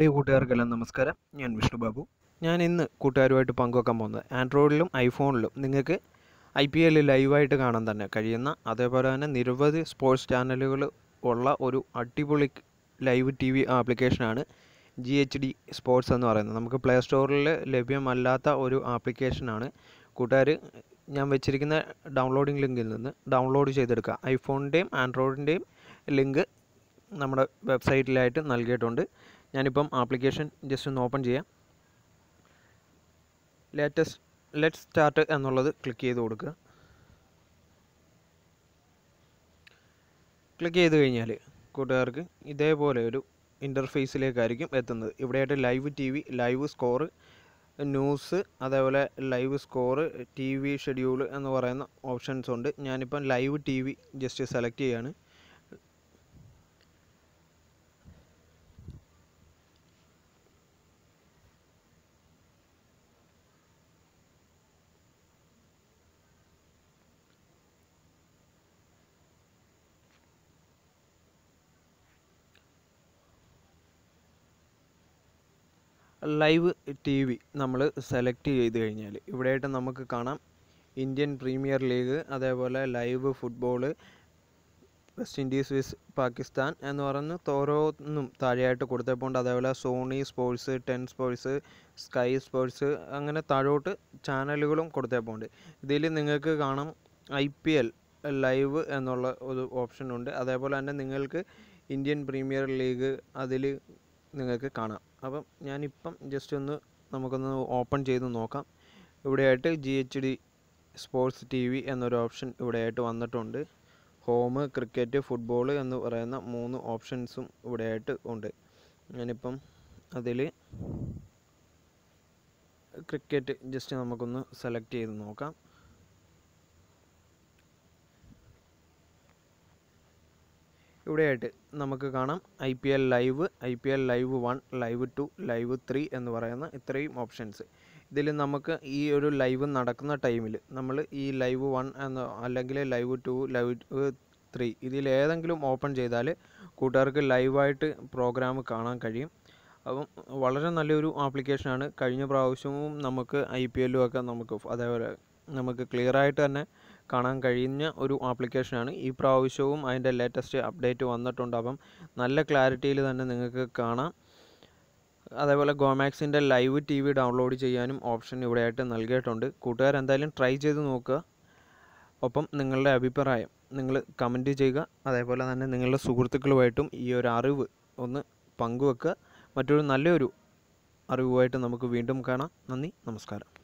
പ്രിയ കൂട്ടുകാർക്കെല്ലാം നമസ്കാരം. ഞാൻ വിഷ്ണു ബാബു. ഞാൻ ഇന്ന് കൂട്ടുകാരുമായിട്ട് പങ്കുവെക്കാൻ പോകുന്നത് ആൻഡ്രോയിഡിലും ഐഫോണിലും നിങ്ങൾക്ക് ഐ പി എൽ ലൈവായിട്ട് കാണാൻ തന്നെ കഴിയുന്ന അതേപോലെ തന്നെ നിരവധി സ്പോർട്സ് ചാനലുകൾ ഉള്ള ഒരു അടിപൊളി ലൈവ് ടി വി ആപ്ലിക്കേഷനാണ് ജി എച്ച് ഡി സ്പോർട്സ് എന്ന് പറയുന്നത്. നമുക്ക് പ്ലേ സ്റ്റോറിൽ ലഭ്യമല്ലാത്ത ഒരു ആപ്ലിക്കേഷനാണ്. കൂട്ടുകാർ ഞാൻ വെച്ചിരിക്കുന്ന ഡൗൺലോഡിംഗ് ലിങ്കിൽ നിന്ന് ഡൗൺലോഡ് ചെയ്തെടുക്കുക. ഐഫോണിന്റെയും ആൻഡ്രോയിഡിന്റെയും ലിങ്ക് നമ്മുടെ വെബ്സൈറ്റിലായിട്ട് നൽകിയിട്ടുണ്ട്. ഞാനിപ്പം ആപ്ലിക്കേഷൻ ജസ്റ്റ് ഒന്ന് ഓപ്പൺ ചെയ്യാം. ലേറ്റസ്റ്റ് ലെറ്റ് സ്റ്റാർട്ട് എന്നുള്ളത് ക്ലിക്ക് ചെയ്ത് കൊടുക്കുക. ക്ലിക്ക് ചെയ്ത് കഴിഞ്ഞാൽ കൂട്ടുകാർക്ക് ഇതേപോലെ ഒരു ഇന്റർഫേസിലേക്കായിരിക്കും എത്തുന്നത്. ഇവിടെയായിട്ട് live T V live score news അതേപോലെ live score T V schedule എന്ന് പറയുന്ന ഓപ്ഷൻസ് ഉണ്ട്. ഞാനിപ്പം live T V just select ചെയ്യാണ്. ലൈവ് ടി വി നമ്മൾ സെലക്ട് ചെയ്ത് കഴിഞ്ഞാൽ ഇവിടെയായിട്ട് നമുക്ക് കാണാം ഇന്ത്യൻ പ്രീമിയർ ലീഗ് അതേപോലെ live football West Indies vs Pakistan എന്ന് പറഞ്ഞ് തോരോന്നും താഴെയായിട്ട് കൊടുത്തപ്പോൾ അതേപോലെ Sony Sports Ten Sports Sky Sports അങ്ങനെ താഴോട്ട് ചാനലുകളും കൊടുത്തപ്പോൾ ഇതിൽ നിങ്ങൾക്ക് കാണാം ഐ പി എൽ ലൈവ് എന്നുള്ള ഒരു ഓപ്ഷൻ ഉണ്ട് അതേപോലെ തന്നെ നിങ്ങൾക്ക് ഇന്ത്യൻ പ്രീമിയർ ലീഗ് അതിൽ നിങ്ങൾക്ക് കാണാം. അപ്പം ഞാനിപ്പം ജസ്റ്റ് ഒന്ന് നമുക്കൊന്ന് ഓപ്പൺ ചെയ്ത് നോക്കാം. ഇവിടെയായിട്ട് G H D sports T V എന്നൊരു ഓപ്ഷൻ ഇവിടെയായിട്ട് വന്നിട്ടുണ്ട്. ഹോം ക്രിക്കറ്റ് ഫുട്ബോൾ എന്ന് പറയുന്ന മൂന്ന് ഓപ്ഷൻസും ഇവിടെയായിട്ട് ഉണ്ട്. ഞാനിപ്പം അതിൽ ക്രിക്കറ്റ് ജസ്റ്റ് നമുക്കൊന്ന് സെലക്ട് ചെയ്ത് നോക്കാം. ഇവിടെയായിട്ട് നമുക്ക് കാണാം I P L live I P L live one live two live three എന്ന് പറയുന്ന ഇത്രയും ഓപ്ഷൻസ്. ഇതിൽ നമുക്ക് ഈ ഒരു ലൈവ് നടക്കുന്ന ടൈമിൽ നമ്മൾ ഈ ലൈവ് വൺ എന്ന അല്ലെങ്കിൽ ലൈവ് ടു ലൈവ് ത്രീ ഇതിൽ ഏതെങ്കിലും ഓപ്പൺ ചെയ്താൽ കൂട്ടുകാർക്ക് ലൈവായിട്ട് പ്രോഗ്രാം കാണാൻ കഴിയും. അപ്പം വളരെ നല്ലൊരു ആപ്ലിക്കേഷനാണ്. കഴിഞ്ഞ പ്രാവശ്യവും നമുക്ക് ഐ പി എല്ലും ഒക്കെ നമുക്ക് അതേപോലെ നമുക്ക് ക്ലിയർ ആയിട്ട് തന്നെ കാണാൻ കഴിയുന്ന ഒരു ആപ്ലിക്കേഷനാണ് ഈ പ്രാവശ്യവും അതിന്റെ ലേറ്റസ്റ്റ് അപ്ഡേറ്റ് വന്നിട്ടുണ്ട്. അപ്പം നല്ല ക്ലാരിറ്റിയിൽ തന്നെ നിങ്ങൾക്ക് കാണാം. അതേപോലെ ഗോമാക്സിന്റെ ലൈവ് ടി വി ഡൗൺലോഡ് ചെയ്യാനും ഓപ്ഷൻ ഇവിടെയായിട്ട് നൽകിയിട്ടുണ്ട്. കൂട്ടുകാർ എന്തായാലും ട്രൈ ചെയ്ത് നോക്കുക. ഒപ്പം നിങ്ങളുടെ അഭിപ്രായം നിങ്ങൾ കമന്റ് ചെയ്യുക. അതേപോലെ തന്നെ നിങ്ങളുടെ സുഹൃത്തുക്കളുമായിട്ടും ഈ ഒരു അറിവ് ഒന്ന് പങ്കുവെക്കുക. മറ്റൊരു നല്ലൊരു അറിവുമായിട്ട് നമുക്ക് വീണ്ടും കാണാം. നന്ദി നമസ്കാരം.